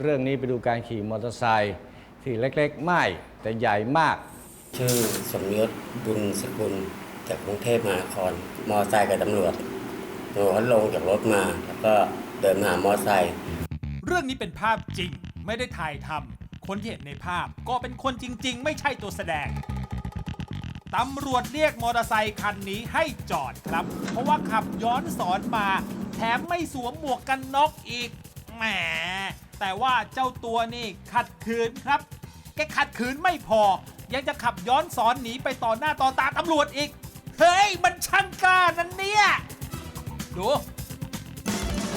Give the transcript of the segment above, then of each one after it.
เรื่องนี้ไปดูการขี่มอเตอร์ไซค์ที่เล็กๆ ไม่ แต่ใหญ่มาก ชื่อสมยศบุญสกุลจากกรุงเทพมหานคร มอไซค์กับตำรวจตำรวจก็ลงจากรถมา แล้วก็เดินมาหามอไซค์เรื่องนี้เป็นภาพจริงไม่ได้ถ่ายทำคนที่เห็นในภาพก็เป็นคนจริง ๆ ไม่ใช่ตัวแสดง ตำรวจเรียกมอเตอร์ไซคันนี้ให้จอดครับ เพราะว่าขับย้อนสอนมา แถมไม่สวมหมวกกันน็อกอีกแหมแต่ว่าเจ้าตัวนี่ขัดขืนครับ แกขัดขืนไม่พอ ยังจะขับย้อนสอนหนีไปต่อหน้าต่อตาตำรวจอีก เฮ้ย มันช่างกล้านั่นเนี่ย ดู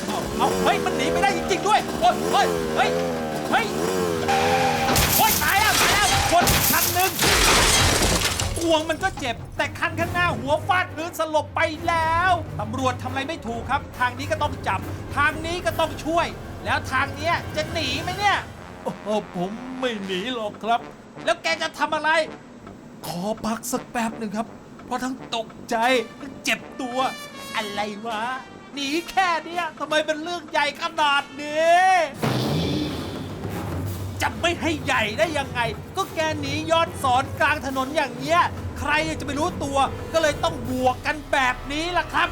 เอาเอาเฮ้ย มันหนีไม่ได้จริงๆด้วย โอ้ยเฮ้ย เฮ้ย เฮ้ย วงมันก็เจ็บ แต่คันข้างหน้าหัวฟาดพื้นสลบไปแล้วตำรวจทำอะไรไม่ถูกครับ ทางนี้ก็ต้องจับ ทางนี้ก็ต้องช่วย แล้วทางเนี้ยจะหนีไหมเนี่ยโอ้โหผมไม่หนีหรอกครับ แล้วแกจะทำอะไร ขอพักสักแป๊บหนึ่งครับ เพราะทั้งตกใจทั้งเจ็บตัว อะไรวะ หนีแค่เนี้ยทำไมเป็นเรื่องใหญ่ขนาดนี้ จะไม่ให้ใหญ่ได้ยังไง ก็แกหนียอนสอนกลางถนนอย่างเงี้ย ใครจะไปรู้ตัว ก็เลยต้องบวกกันแบบนี้ล่ะครับ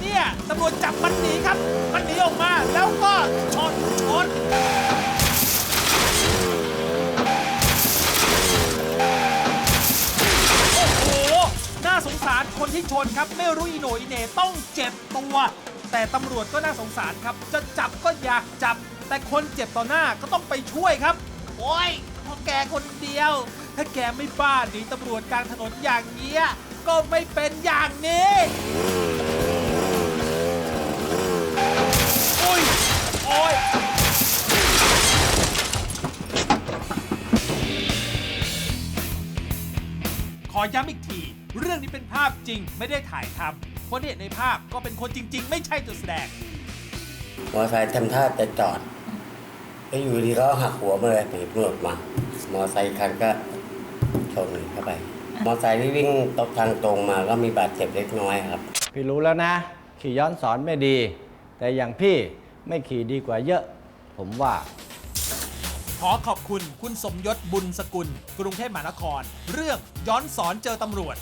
เนี่ยตำรวจจับมันหนีครับ มันหนีออกมาแล้วก็ชนชนโอ้โห น่าสงสารคนที่ชนครับ ไม่รู้อีโหนอีเหน่ต้องเจ็บตัว แต่ตำรวจก็น่าสงสารครับ จะจับก็อยากจับ แต่คนเจ็บต่อหน้าก็ต้องไปช่วยครับ โอ้ยเพราะแกคนเดียว ถ้าแกไม่บ้าหนีตำรวจกลางถนนอย่างเงี้ยก็ไม่เป็นอย่างนี้โอ้ยโอ้ยขอย้ำอีกที เรื่องนี้เป็นภาพจริงไม่ได้ถ่ายทำ คนที่เห็นในภาพก็เป็นคนจริง ๆ ไม่ใช่ตัวแสดงมอไซค์ทำท่าจะจอดก็อยู่ดีก็หักหัวมาเลยหนีตำรวจมา มอไซค์คันก็ชนเข้าไป มอไซค์ที่วิ่งตกทางตรงมาก็มีบาดเจ็บเล็กน้อยครับ พี่รู้แล้วนะ ขี่ย้อนสอนไม่ดี แต่อย่างพี่ไม่ขี่ดีกว่าเยอะ ผมว่า ขอขอบคุณคุณสมยศบุญสกุล กรุงเทพมหานคร เรื่องย้อนสอนเจอตำรวจ